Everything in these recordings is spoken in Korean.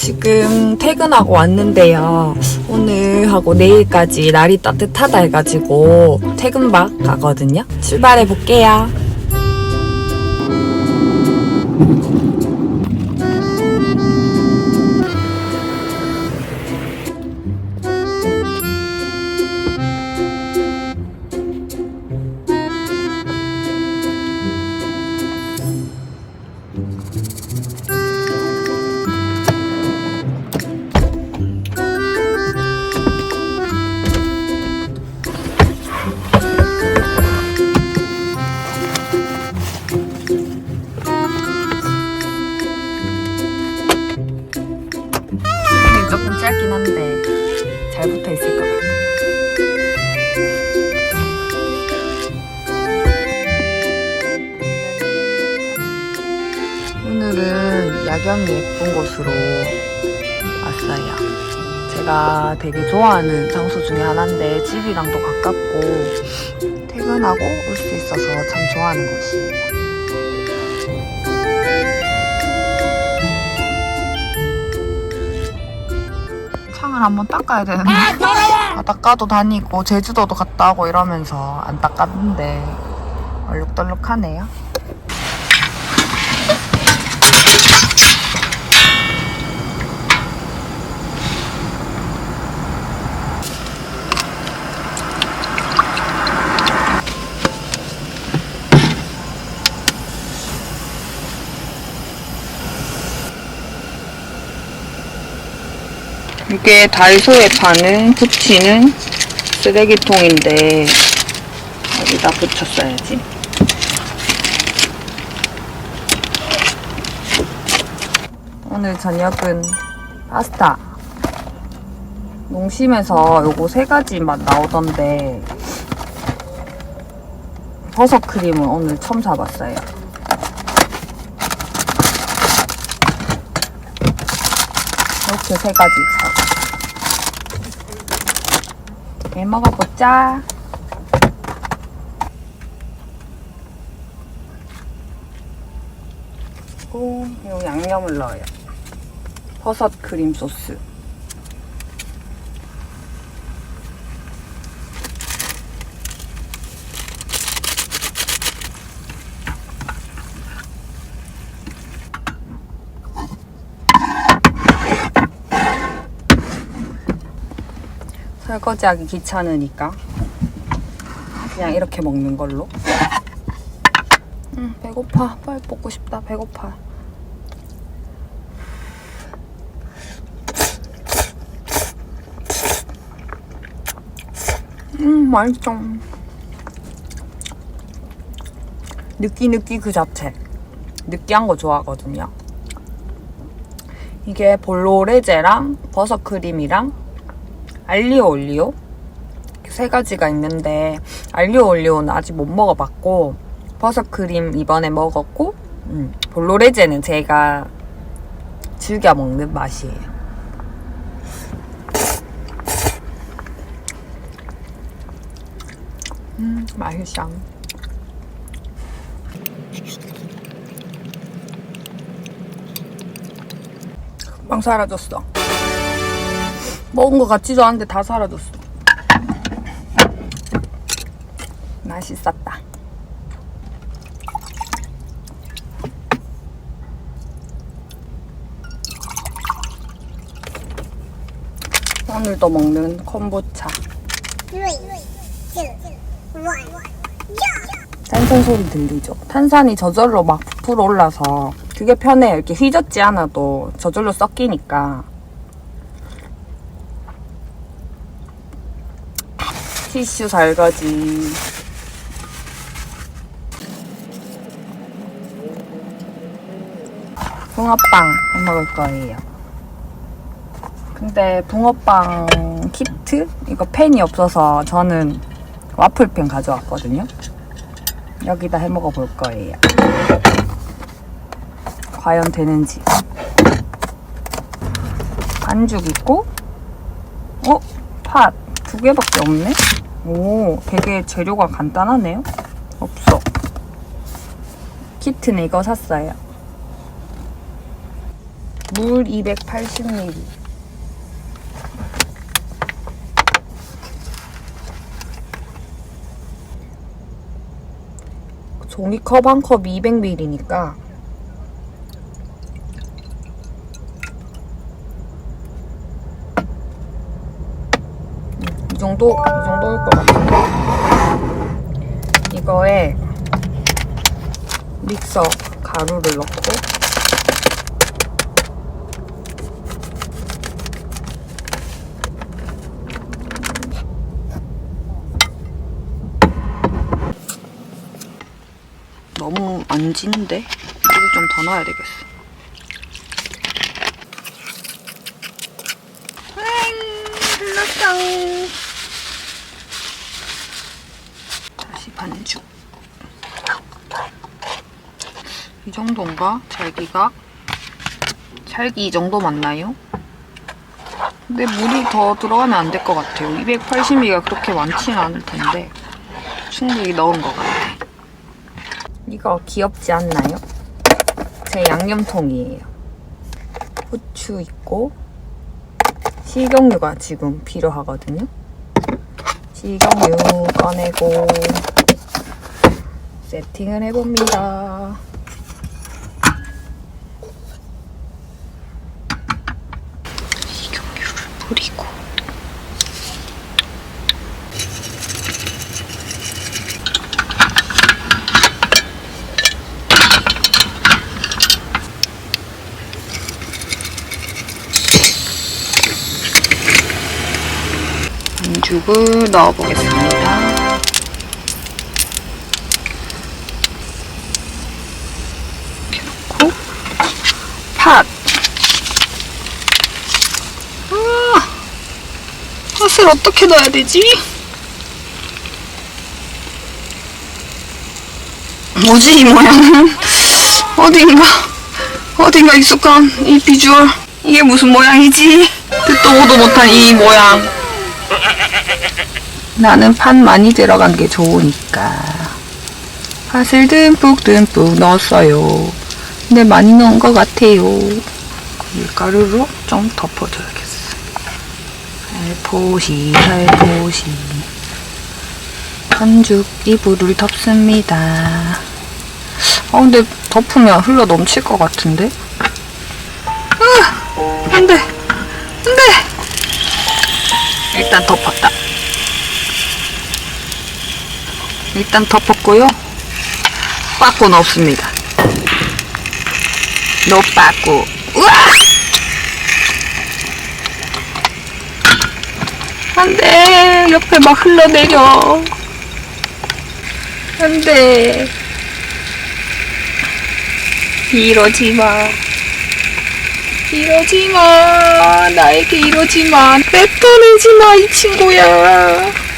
지금 퇴근하고 왔는데요. 오늘하고 내일까지 날이 따뜻하다 해가지고 퇴근박 가거든요. 출발해 볼게요. 야경이 예쁜 곳으로 왔어요. 제가 되게 좋아하는 장소 중에 하나인데 집이랑도 가깝고 퇴근하고 올 수 있어서 참 좋아하는 곳이에요. 창을 한번 닦아야 되는데 바닷가도 다니고 제주도도 갔다 오고 이러면서 안 닦았는데 얼룩덜룩하네요. 이게 다이소에 파는 붙이는 쓰레기통인데 여기다 붙였어야지. 오늘 저녁은 파스타. 농심에서 요거 세 가지 맛 나오던데 버섯 크림은 오늘 처음 사봤어요. 이렇게 세 가지 사고. 해 먹어보자. 그리고 이 양념을 넣어요. 버섯 크림 소스. 설거지하기 귀찮으니까 그냥 이렇게 먹는 걸로. 음, 배고파. 빨리 먹고 싶다. 배고파. 음, 맛있어. 느끼느끼 그 자체. 느끼한 거 좋아하거든요. 이게 볼로레제랑 버섯 크림이랑 알리오 올리오 세 가지가 있는데 알리오 올리오는 아직 못 먹어봤고 버섯 크림 이번에 먹었고 음, 볼로레제는 제가 즐겨 먹는 맛이에요. 음 맛있어. 금방 사라졌어. 먹은 거 같지도 않은데 다 사라졌어. 맛있었다. 오늘도 먹는 콤보차. 탄산 소리 들리죠? 탄산이 저절로 막 부풀어 올라서 그게 편해요. 이렇게 휘젓지 않아도 저절로 섞이니까. 티슈 설거지. 붕어빵 해 먹을 거예요. 근데 붕어빵 키트? 이거 팬이 없어서 저는 와플팬 가져왔거든요. 여기다 해 먹어 볼 거예요. 과연 되는지. 반죽 있고, 어? 팥. 두 개밖에 없네? 오, 되게 재료가 간단하네요. 없어. 키트는 이거 샀어요. 물 280ml. 종이컵 한 컵 200ml니까 이 정도? 이 정도일 것 같은데 이거에 믹서 가루를 넣고 너무 안 지는데? 이거 좀 더 넣어야 되겠어. 다시 반죽. 이 정도인가? 잘기가? 잘기 이 정도 맞나요? 근데 물이 더 들어가면 안 될 것 같아요. 280ml가 그렇게 많지는 않을 텐데 충분히 넣은 것 같아. 이거 귀엽지 않나요? 제 양념통이에요. 후추 있고 식용유가 지금 필요하거든요. 식용유 꺼내고 세팅을 해봅니다. 식용유를 뿌리고 반죽을 넣어보겠습니다. 이렇게 넣고 팥. 아, 팥을 어떻게 넣어야 되지? 뭐지 이 모양은? 어딘가 어딘가 익숙한 이 비주얼 이게 무슨 모양이지? 듣도 보도 못한 이 모양 나는 팥 많이 들어간 게 좋으니까. 팥을 듬뿍듬뿍 넣었어요. 근데 많이 넣은 것 같아요. 밀가루로 좀 덮어줘야겠어. 살포시 살포시. 반죽 이불을 덮습니다. 어 근데 덮으면 흘러 넘칠 것 같은데? 아, 안돼 안돼 일단 덮었다. 일단 덮었고요. 빠꾸 넣습니다. 넣 빠꾸. 우와! 안 돼. 옆에 막 흘러내려. 안 돼. 이러지 마. 이러지 마. 나에게 이러지 마. 뱉어내지 마, 이 친구야.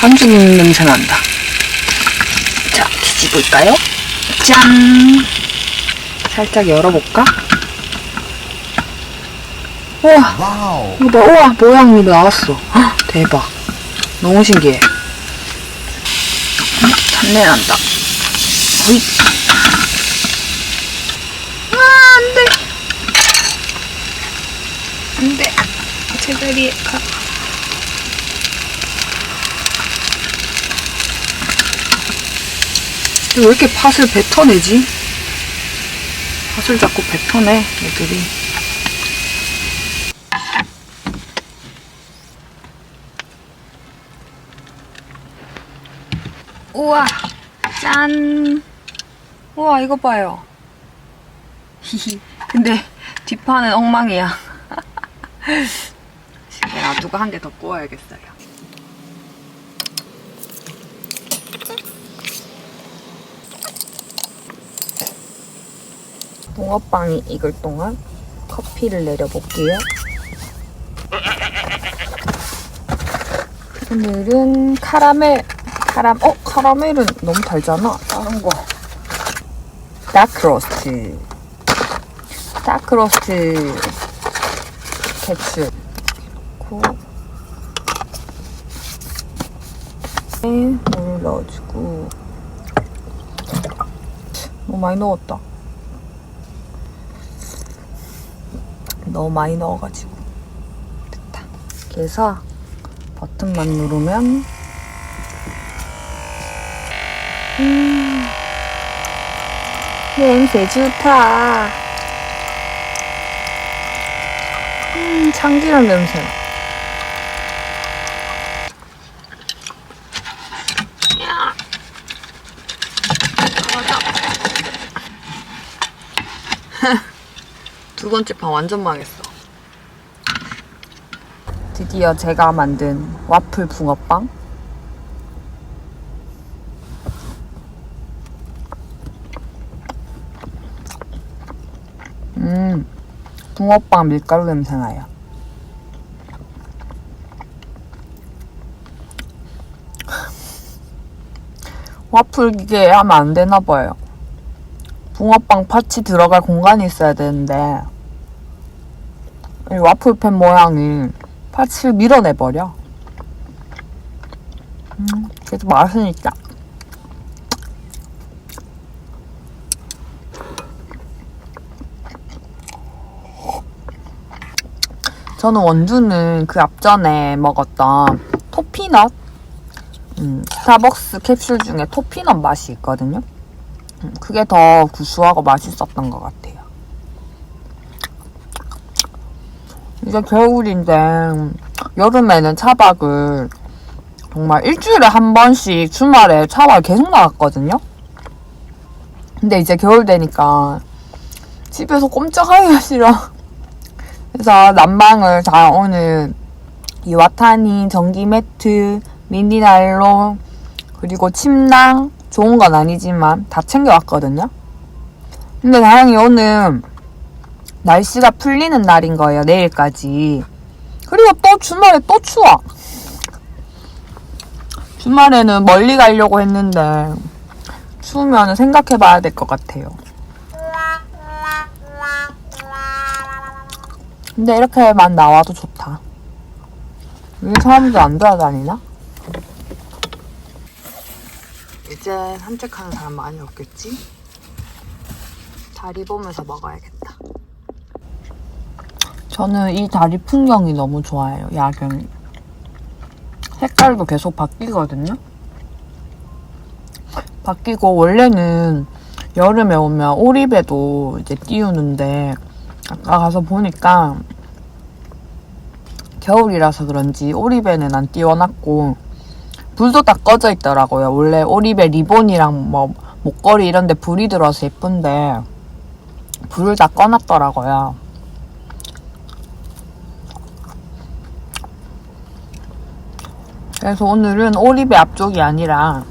반죽 냄새 난다. 자, 뒤집을까요? 짠. 살짝 열어볼까? 우와, 와우. 이거 봐. 우와, 모양이 나왔어. 헉, 대박. 너무 신기해. 음, 단내 난다. 어이. 아, 안 돼. 안 돼. 제자리에 가. 왜 이렇게 팥을 뱉어내지? 팥을 자꾸 뱉어내, 애들이. 우와, 짠. 우와, 이거 봐요. 근데 뒷판은 엉망이야. 집에 놔두고 한개 더 구워야겠어요. 붕어빵이 익을 동안 커피를 내려볼게요. 오늘은 카라멜, 카람, 어? 카라멜은 너무 달잖아. 다른 거. 다크로스트. 다크로스트 캡슐. 넣고. 네, 물 넣어주고. 너무 많이 넣었다. 너무 많이 넣어가지고 됐다. 그래서 버튼만 누르면 음 냄새 좋다. 음 참기름 냄새. 두 번째 판 완전 망했어. 드디어 제가 만든 와플 붕어빵. 음, 붕어빵 밀가루 냄새 나요. 와플 기계에 하면 안 되나 봐요. 붕어빵 팥이 들어갈 공간이 있어야 되는데 이 와플팬 모양이 팥을 밀어내버려. 음, 그래도 맛은 있다. 저는 원두는 그 앞전에 먹었던 토피넛 음, 스타벅스 캡슐 중에 토피넛 맛이 있거든요. 음, 그게 더 구수하고 맛있었던 것 같아요. 이제 겨울인데 여름에는 차박을 정말 일주일에 한 번씩 주말에 차박 계속 나갔거든요. 근데 이제 겨울 되니까 집에서 꼼짝하기가 싫어. 그래서 난방을 다 오늘 이 와타니 전기 매트, 미니 난로, 그리고 침낭 좋은 건 아니지만 다 챙겨왔거든요. 근데 다행히 오늘 날씨가 풀리는 날인 거예요. 내일까지. 그리고 또 주말에 또 추워. 주말에는 멀리 가려고 했는데 추우면 생각해 봐야 될 것 같아요. 근데 이렇게만 나와도 좋다. 여기 사람들 안 돌아다니나? 이제 산책하는 사람 많이 없겠지? 다리 보면서 먹어야겠다. 저는 이 다리 풍경이 너무 좋아요, 야경이. 색깔도 계속 바뀌거든요? 바뀌고, 원래는 여름에 오면 오리배도 이제 띄우는데, 아까 가서 보니까, 겨울이라서 그런지 오리배는 안 띄워놨고, 불도 다 꺼져 있더라고요. 원래 오리배 리본이랑 뭐 목걸이 이런 데 불이 들어서 예쁜데 불을 다 꺼놨더라고요. 그래서 오늘은 오리배 앞쪽이 아니라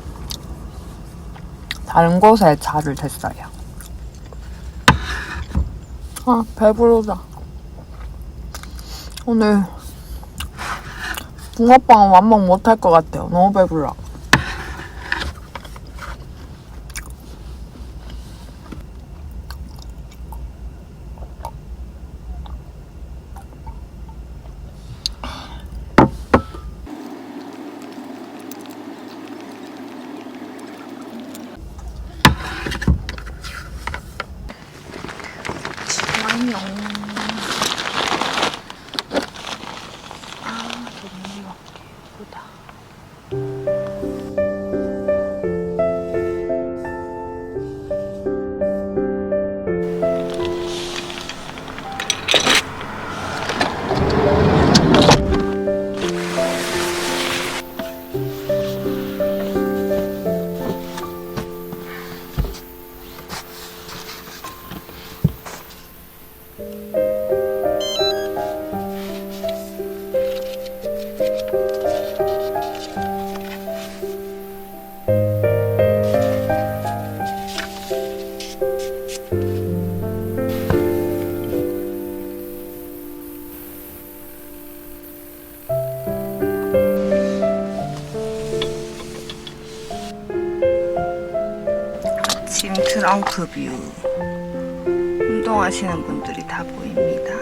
다른 곳에 차를 댔어요. 아, 배부르다. 오늘 붕어빵은 완먹 못할 것 같아요. 너무 배불러. 안녕. 아, 아침 트렁크 뷰. 운동하시는 분들이 다 보입니다.